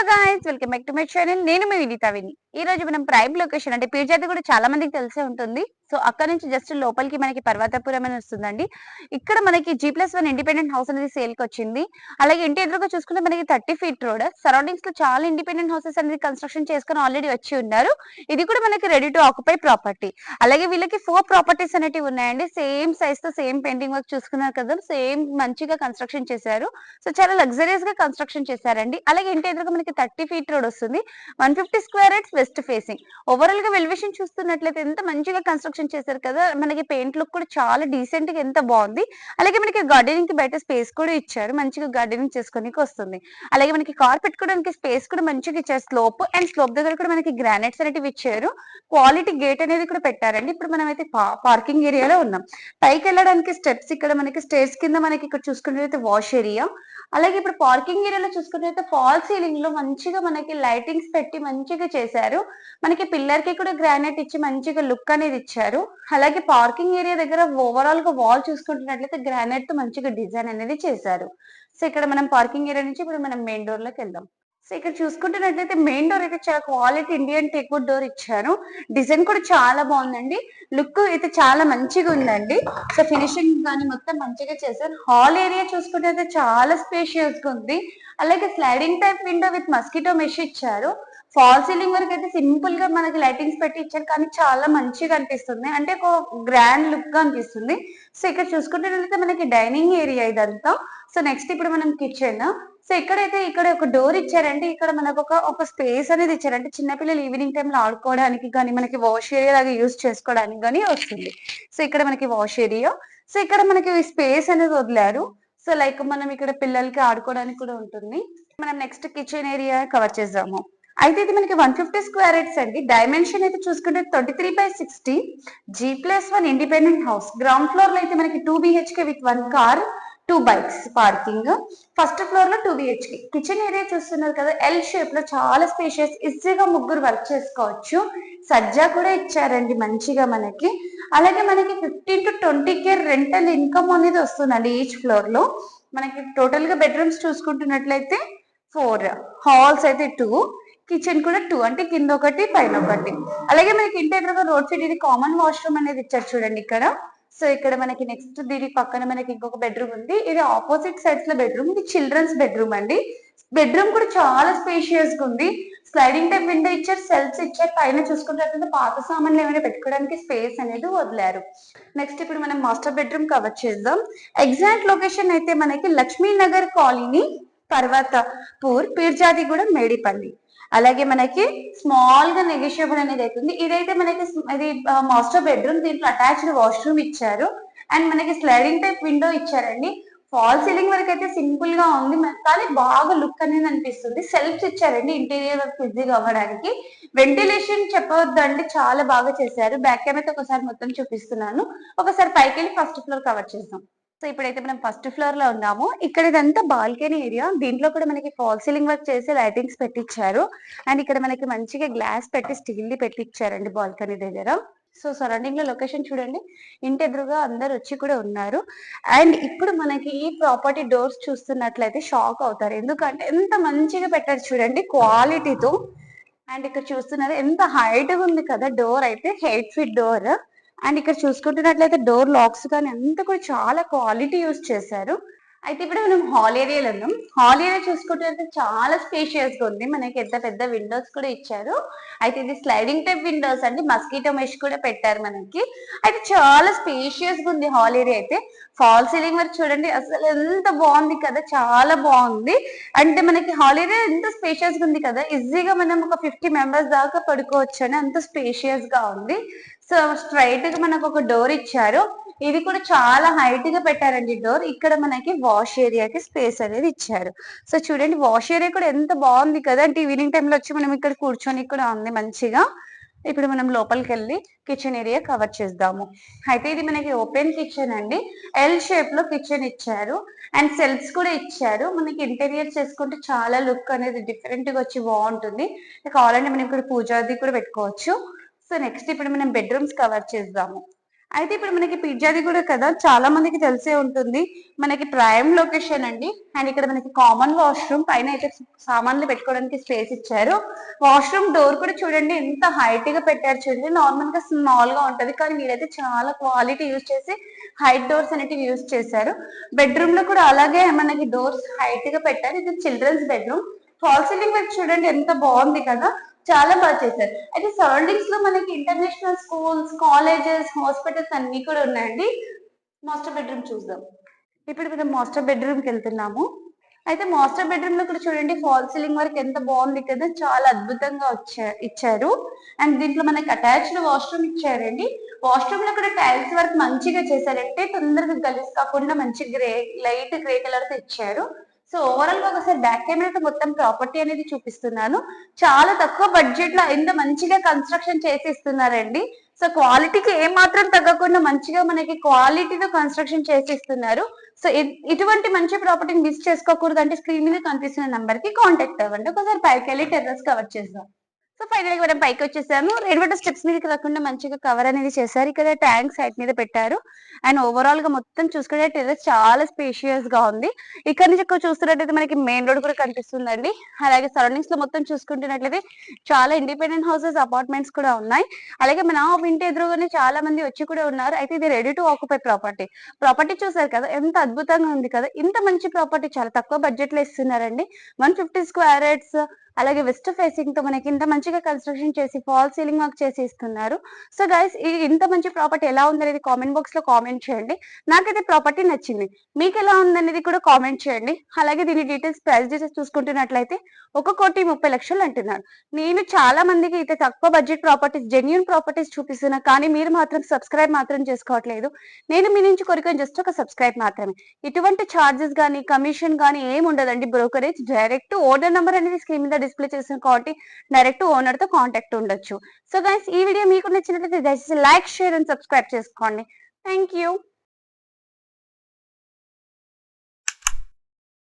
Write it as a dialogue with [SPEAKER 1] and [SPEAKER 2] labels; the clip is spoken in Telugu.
[SPEAKER 1] Hello guys welcome back to my channel నేను మీ వినీత విని. ఈ రోజు మనం ప్రైమ్ లొకేషన్ అంటే పీర్జాతి కూడా చాలా మందికి తెలిసే ఉంటుంది. సో అక్కడ నుంచి జస్ట్ లోపలికి మనకి పర్వతపురం అని వస్తుందండి. ఇక్కడ మనకి G plus one independent house అనేది సేల్కి వచ్చింది. అలాగే ఇంటి ఎదురుగా చూసుకుంటే మనకి థర్టీ ఫీట్ రోడ్ సరౌండింగ్స్లో చాలా ఇండిపెండెంట్ హౌసెస్ అనేది కన్స్ట్రక్షన్ చేసుకుని ఆల్రెడీ వచ్చి ఉన్నారు. ఇది కూడా మనకి రెడీ టు ఆక్యుపై ప్రాపర్టీ అలాగే వీళ్ళకి ఫోర్ ప్రాపర్టీస్ అనేవి ఉన్నాయండి. సేమ్ సైజ్తో సేమ్ పెయింటింగ్ వర్క్ చూసుకున్నారు కదా సేమ్ మంచిగా కన్స్ట్రక్షన్ చేశారు. సో చాలా లగ్జరియస్గా కన్స్ట్రక్షన్ చేశారండి. అలాగే ఇంటి ఎదురుగా మనకి థర్టీ ఫీట్ రోడ్ వస్తుంది. One fifty square yards west facing. ఓవరాల్గా వెల్వేషన్ చూస్తున్నట్లయితే ఎంత మంచిగా కన్స్ట్రక్షన్ చేశారు కదా మనకి పెయింట్ లుక్ కూడా చాలా డీసెంట్గా ఎంత బాగుంది. అలాగే మనకి గార్డెనింగ్కి బయట స్పేస్ కూడా ఇచ్చారు. మంచిగా గార్డెనింగ్ చేసుకోనికి వస్తుంది. అలాగే మనకి కార్ పెట్టుకోవడానికి స్పేస్ కూడా మంచిగా ఇచ్చారు. స్లోప్ అండ్ స్లోప్ దగ్గర కూడా మనకి గ్రానైట్స్ అనేటివి ఇచ్చారు. క్వాలిటీ గేట్ అనేది కూడా పెట్టారండి. ఇప్పుడు మనం అయితే పార్కింగ్ ఏరియాలో ఉన్నాం. పైకి వెళ్ళడానికి స్టెప్స్ ఇక్కడ మనకి స్టేర్స్ కింద మనకి ఇక్కడ చూసుకున్నట్లయితే వాష్ ఏరియా అలాగే ఇప్పుడు పార్కింగ్ ఏరియాలో చూసుకున్నట్లయితే ఫాల్ సీలింగ్లో మంచిగా మనకి లైటింగ్స్ పెట్టి మంచిగా చేశారు. మనకి పిల్లర్కి కూడా గ్రానైట్ ఇచ్చి మంచిగా లుక్ అనేది ఇచ్చారు. అలాగే పార్కింగ్ ఏరియా దగ్గర ఓవరాల్గా వాల్ చూసుకుంటున్నట్లయితే గ్రానైట్తో మంచిగా డిజైన్ అనేది చేశారు. సో ఇక్కడ మనం పార్కింగ్ ఏరియా నుంచి ఇప్పుడు మనం మెయిన్ డోర్లోకి వెళ్దాం. సో ఇక్కడ చూసుకుంటున్నట్లయితే మెయిన్ డోర్ అయితే చాలా క్వాలిటీ ఇండియన్ టేక్వుడ్ డోర్ ఇచ్చారు. డిజైన్ కూడా చాలా బాగుందండి. లుక్ అయితే చాలా మంచిగా ఉందండి. సో ఫినిషింగ్ కానీ మొత్తం మంచిగా చేశారు. హాల్ ఏరియా చూసుకుంటే చాలా స్పేషియస్గా ఉంది. అలాగే sliding type window with mosquito mesh ఇచ్చారు. ఫాల్ సీలింగ్ వరకు అయితే సింపుల్గా మనకి లైటింగ్స్ పెట్టి ఇచ్చారు కానీ చాలా మంచిగా అనిపిస్తుంది. అంటే ఒక గ్రాండ్ లుక్గా అనిపిస్తుంది. సో ఇక్కడ చూసుకుంటే మనకి డైనింగ్ ఏరియా ఇదంతా. సో నెక్స్ట్ ఇప్పుడు మనం కిచెన్ సో ఇక్కడైతే ఇక్కడ ఒక డోర్ ఇచ్చారంటే ఇక్కడ మనకు ఒక ఒక స్పేస్ అనేది ఇచ్చారంటే చిన్నపిల్లలు ఈవినింగ్ టైంలో ఆడుకోవడానికి కానీ మనకి వాష్ ఏరియా లాగా యూజ్ చేసుకోవడానికి కానీ వస్తుంది. సో ఇక్కడ మనకి వాష్ ఏరియా సో ఇక్కడ మనకి స్పేస్ అనేది వదిలారు. సో లైక్ మనం ఇక్కడ పిల్లలకి ఆడుకోవడానికి కూడా ఉంటుంది. మనం నెక్స్ట్ కిచెన్ ఏరియా కవర్ చేద్దాము. అయితే ఇది మనకి వన్ ఫిఫ్టీ స్క్వేర్ ఎయిట్స్ అండి. డైమెన్షన్ అయితే చూసుకుంటే twenty three by sixty G plus one independent house ground ఫ్లోర్లో అయితే మనకి two BHK with one car two bikes parking first ఫ్లోర్లో టూ బిహెచ్కే కిచెన్ ఏరియా చూస్తున్నారు కదా ఎల్ షేప్లో చాలా స్పేషియస్ ఈజీగా ముగ్గురు వర్క్ చేసుకోవచ్చు. సజ్జా కూడా ఇచ్చారండి మంచిగా మనకి. అలాగే మనకి fifteen to twenty K rental income అనేది వస్తుందండి ఈచ్ ఫ్లోర్లో. మనకి టోటల్గా బెడ్రూమ్స్ చూసుకుంటున్నట్లయితే ఫోర్ హాల్స్ అయితే టూ కిచెన్ కూడా టూ అంటే కింద ఒకటి పైన ఒకటి. అలాగే మనకి ఇంటి ఎదురుగా రోడ్ సైడ్ ఇది కామన్ వాష్రూమ్ అనేది ఇచ్చారు చూడండి ఇక్కడ. సో ఇక్కడ మనకి నెక్స్ట్ దీని పక్కన మనకి ఇంకొక బెడ్రూమ్ ఉంది. ఇది ఆపోజిట్ సైడ్స్లో బెడ్రూమ్ ఇది చిల్డ్రన్స్ బెడ్రూమ్ అండి. బెడ్రూమ్ కూడా చాలా స్పేషియస్గా ఉంది. స్లైడింగ్ టైప్ విండో ఇచ్చారు సెల్ఫ్స్ ఇచ్చారు. పైన చూసుకుంటే పాత సామాన్లు ఏమైనా పెట్టుకోవడానికి స్పేస్ అనేది వదిలారు. నెక్స్ట్ ఇప్పుడు మనం మాస్టర్ బెడ్రూమ్ కవర్ చేద్దాం. ఎగ్జాక్ట్ లొకేషన్ అయితే మనకి లక్ష్మీనగర్ కాలనీ పర్వతపూర్ పీర్జాది కూడా మేడిపల్లి. అలాగే మనకి స్మాల్గా నెగిషియబుల్ అనేది అవుతుంది ఇదైతే మనకి ఇది మాస్టర్ బెడ్రూమ్ దీంట్లో అటాచ్డ్ వాష్రూమ్ ఇచ్చారు. అండ్ మనకి స్లైడింగ్ టైప్ విండో ఇచ్చారండి. ఫాల్ సీలింగ్ వరకు అయితే సింపుల్గా ఉంది. కానీ బాగా లుక్ అనేది అనిపిస్తుంది. సెల్ఫ్స్ ఇచ్చారండి ఇంటీరియర్ వర్క్ అవ్వడానికి. వెంటిలేషన్ చెప్పవద్దండి. చాలా బాగా చేశారు. బ్యాక్ అయితే ఒకసారి మొత్తం చూపిస్తున్నాను. ఒకసారి పైకి వెళ్ళి ఫస్ట్ ఫ్లోర్ కవర్ చేద్దాం. సో ఇప్పుడైతే మనం ఫస్ట్ ఫ్లోర్లో ఉన్నాము. ఇక్కడ ఇదంతా బాల్కనీ ఏరియా. దీంట్లో కూడా మనకి ఫాల్ సీలింగ్ వర్క్ చేసి లైటింగ్స్ పెట్టించారు అండ్ ఇక్కడ మనకి మంచిగా గ్లాస్ పెట్టి స్టీల్ ది పెట్టించారండి బాల్కనీ దగ్గర. సో సరౌండింగ్లో లొకేషన్ చూడండి. ఇంటి ఎదురుగా అందరు వచ్చి కూడా ఉన్నారు. అండ్ ఇప్పుడు మనకి ఈ ప్రాపర్టీ డోర్స్ చూస్తున్నట్లయితే షాక్ అవుతారు. ఎందుకంటే ఎంత మంచిగా పెట్టారు చూడండి క్వాలిటీతో. అండ్ ఇక్కడ చూస్తున్నారు ఎంత హైట్ ఉంది కదా డోర్ అయితే. Eight feet door. అండ్ ఇక్కడ చూసుకుంటున్నట్లయితే డోర్ లాక్స్ కానీ అంతా కూడా చాలా క్వాలిటీ యూస్ చేశారు. అయితే ఇప్పుడు మనం హాల్ ఏరియాలో ఉన్నాం. హాల్ ఏరియా చూసుకుంటే చాలా స్పేషియస్గా ఉంది. మనకి ఎంత పెద్ద విండోస్ కూడా ఇచ్చారు. అయితే ఇది స్లైడింగ్ టైప్ విండోస్ అండి. మస్కిటో మెష్ కూడా పెట్టారు మనకి. అయితే చాలా స్పేషియస్గా ఉంది హాల్ ఏరియా అయితే. ఫాల్ సీలింగ్ వరకు చూడండి. అసలు ఎంత బాగుంది కదా. చాలా బాగుంది. అంటే మనకి హాల్ ఏరియా ఎంత స్పేషియస్గా ఉంది కదా. ఈజీగా మనం ఒక ఫిఫ్టీ మెంబర్స్ దాకా పడుకోవచ్చు అని అంత స్పేషియస్గా ఉంది. సో స్ట్రైట్గా మనకు ఒక డోర్ ఇచ్చారు. ఇది కూడా చాలా హైట్గా పెట్టారండి డోర్. ఇక్కడ మనకి వాష్ ఏరియాకి స్పేస్ అనేది ఇచ్చారు. సో చూడండి వాష్ ఏరియా కూడా ఎంత బాగుంది కదా. అంటే ఈవినింగ్ టైంలో వచ్చి మనం ఇక్కడ కూర్చొని కూడా ఉంది మంచిగా. ఇప్పుడు మనం లోపలికి వెళ్ళి కిచెన్ ఏరియా కవర్ చేద్దాము. అయితే ఇది మనకి ఓపెన్ కిచెన్ అండి. ఎల్ షేప్లో కిచెన్ ఇచ్చారు. అండ్ సెల్ఫ్స్ కూడా ఇచ్చారు. మనకి ఇంటీరియర్ చేసుకుంటే చాలా లుక్ అనేది డిఫరెంట్గా వచ్చి బాగుంటుంది. కావాలంటే మనం ఇక్కడ పూజాది కూడా పెట్టుకోవచ్చు. సో నెక్స్ట్ ఇప్పుడు మనం బెడ్రూమ్స్ కవర్ చేద్దాము. అయితే ఇప్పుడు మనకి పిజ్జాది కూడా కదా చాలా మందికి తెలిసే ఉంటుంది. మనకి ప్రైమ్ లొకేషన్ అండి. అండ్ ఇక్కడ మనకి కామన్ వాష్రూమ్. పైన అయితే సామాన్లు పెట్టుకోవడానికి స్పేస్ ఇచ్చారు. వాష్రూమ్ డోర్ కూడా చూడండి ఎంత హైట్గా పెట్టారు చూడండి. నార్మల్గా స్మాల్గా ఉంటది. కానీ మీరైతే చాలా క్వాలిటీ యూజ్ చేసి హైట్ డోర్స్ అనేటివి యూజ్ చేశారు. బెడ్రూమ్లో కూడా అలాగే మనకి డోర్స్ హైట్గా పెట్టారు. ఇది చిల్డ్రన్స్ బెడ్రూమ్ ఫాల్ సీలింగ్ వైపు చూడండి ఎంత బాగుంది కదా. చాలా బాగా చేశారు. అయితే సరౌండింగ్స్లో మనకి ఇంటర్నేషనల్ స్కూల్స్ కాలేజెస్ హాస్పిటల్స్ అన్ని కూడా ఉన్నాయండి. మాస్టర్ బెడ్రూమ్ చూద్దాం. ఇప్పుడు మనం మాస్టర్ బెడ్రూమ్కి వెళ్తున్నాము. అయితే మాస్టర్ బెడ్రూమ్లో కూడా చూడండి ఫాల్ సీలింగ్ వర్క్ ఎంత బాగుంది కదా. చాలా అద్భుతంగా వచ్చా ఇచ్చారు. అండ్ దీంట్లో మనకి అటాచ్డ్ వాష్రూమ్ ఇచ్చారండి. వాష్రూమ్లో కూడా టైల్స్ వర్క్ మంచిగా చేశారంటే తొందరగా గలీజ్ కాకుండా మంచి గ్రే లైట్ గ్రే కలర్తో ఇచ్చారు సో ఓవరాల్గా ఒకసారి బ్యాక్ కెమెరాతో మొత్తం ప్రాపర్టీ అనేది చూపిస్తున్నాను. చాలా తక్కువ బడ్జెట్లో ఎంత మంచిగా కన్స్ట్రక్షన్ చేసి ఇస్తున్నారండి సో క్వాలిటీకి ఏ మాత్రం తగ్గకుండా మంచిగా మనకి క్వాలిటీతో కన్స్ట్రక్షన్ చేసి ఇస్తున్నారు సో ఇటువంటి మంచి ప్రాపర్టీని మిస్ చేసుకోకూడదు అంటే స్క్రీన్ మీద కనిపిస్తున్న నంబర్కి కాంటాక్ట్ అవ్వండి. ఒకసారి పైకి వెళ్ళి టెర్రస్ కవర్ చేద్దాం. సో ఫైనల్గా మనం పైకి వచ్చేసాము. రెయిన్ వాటర్ స్టెప్స్ మీదకి రాకుండా మంచిగా కవర్ అనేది చేశారు. ఇక్కడ ట్యాంక్ సైడ్ మీద పెట్టారు. అండ్ ఓవరాల్గా మొత్తం చూసుకుంటే టెర్రస్ చాలా స్పేషియస్గా ఉంది. ఇక్కడ నుంచి ఎక్కువ చూస్తున్నట్టయితే మనకి మెయిన్ రోడ్ కూడా కనిపిస్తుందండి. అలాగే సరౌండింగ్స్లో మొత్తం చూసుకుంటున్నట్లయితే చాలా ఇండిపెండెంట్ హౌసెస్ అపార్ట్మెంట్స్ కూడా ఉన్నాయి. అలాగే మన ఇంటి ఎదురుగానే చాలా మంది వచ్చి కూడా ఉన్నారు. అయితే ఇది ready to occupy property property చూసారు కదా ఎంత అద్భుతంగా ఉంది కదా. ఇంత మంచి ప్రాపర్టీ చాలా తక్కువ బడ్జెట్లో ఇస్తున్నారండి. వన్ ఫిఫ్టీ స్క్వేర్ యార్డ్స్ అలాగే వెస్ట్ ఫేసింగ్తో మనకి ఇంత మంచిగా కన్స్ట్రక్షన్ చేసి ఫాల్ సీలింగ్ వర్క్ చేసి ఇస్తున్నారు. సో గైస్ ఇంత మంచి ప్రాపర్టీ ఎలా ఉందనేది కామెంట్ బాక్స్లో కామెంట్ చేయండి. నాకైతే ప్రాపర్టీ నచ్చింది. మీకు ఎలా ఉందనేది కూడా కామెంట్ చేయండి. అలాగే దీని డీటెయిల్స్ ప్రైస్ డీటెయిల్స్ చూసుకుంటున్నట్లయితే ఒక కోటి ముప్పై లక్షలు అంటున్నారు. నేను చాలా మందికి అయితే తక్కువ బడ్జెట్ ప్రాపర్టీస్ జెన్యున్ ప్రాపర్టీస్ చూపిస్తున్నా కానీ మీరు మాత్రం సబ్స్క్రైబ్ మాత్రం చేసుకోవట్లేదు. నేను మీ నుంచి కొరికొని జస్ట్ ఒక సబ్స్క్రైబ్ మాత్రమే. ఇటువంటి ఛార్జెస్ కానీ కమిషన్ కానీ ఏమి ఉండదండి బ్రోకరేజ్ డైరెక్ట్ ఓనర్ నెంబర్ అనేది స్క్రీన్ మీద డిస్ప్లే చేసిన కాబట్టి డైరెక్ట్ ఓనర్తో కాంటాక్ట్ ఉండొచ్చు. సో గైస్ ఈ వీడియో మీకు నచ్చినట్లయితే దయచేసి లైక్ షేర్ అండ్ సబ్స్క్రైబ్ చేసుకోండి. Thank you